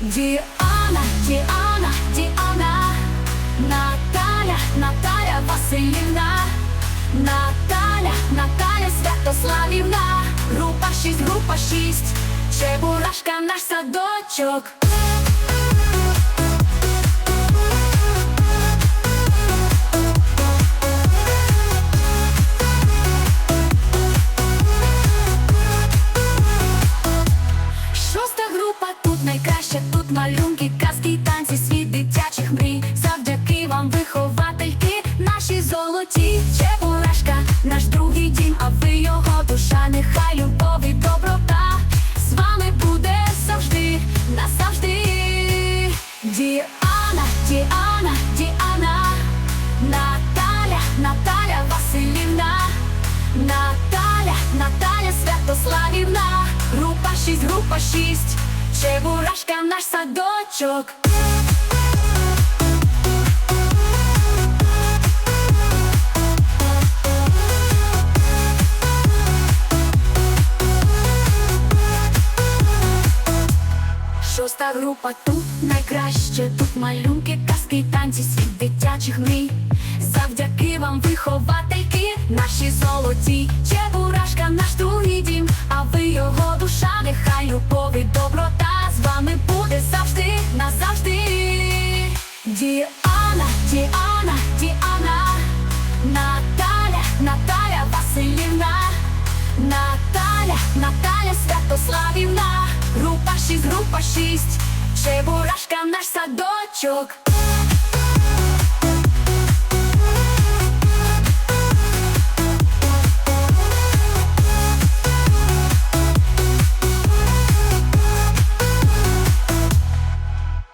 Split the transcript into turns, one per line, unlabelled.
Діана, Діана, Діана, Наталя, Наталя Васильівна, Наталя, Наталя Святославівна, група 6, група 6, Чебурашка наш садочок. Малюнки, казки, танці, світ дитячих мрій. Завдяки вам, виховательки, наші золоті. Чебурашка, наш другий дім, а ви його душа, нехай любов і доброта з вами буде завжди, назавжди. Діана, Діана, Діана, Наталя, Наталя Василівна. Наталя, Наталя Святославівна, група 6, група 6, Чебурашка наш садочок. Шоста група тут найкраще, тут малюнки, казки, танці, світ дитячих мрій. Завдяки вам, виховательки, наші золоті, Чебурашка Василівна. Наталя, Наталя Святославівна, група 6, група 6, Чебурашка наш садочок.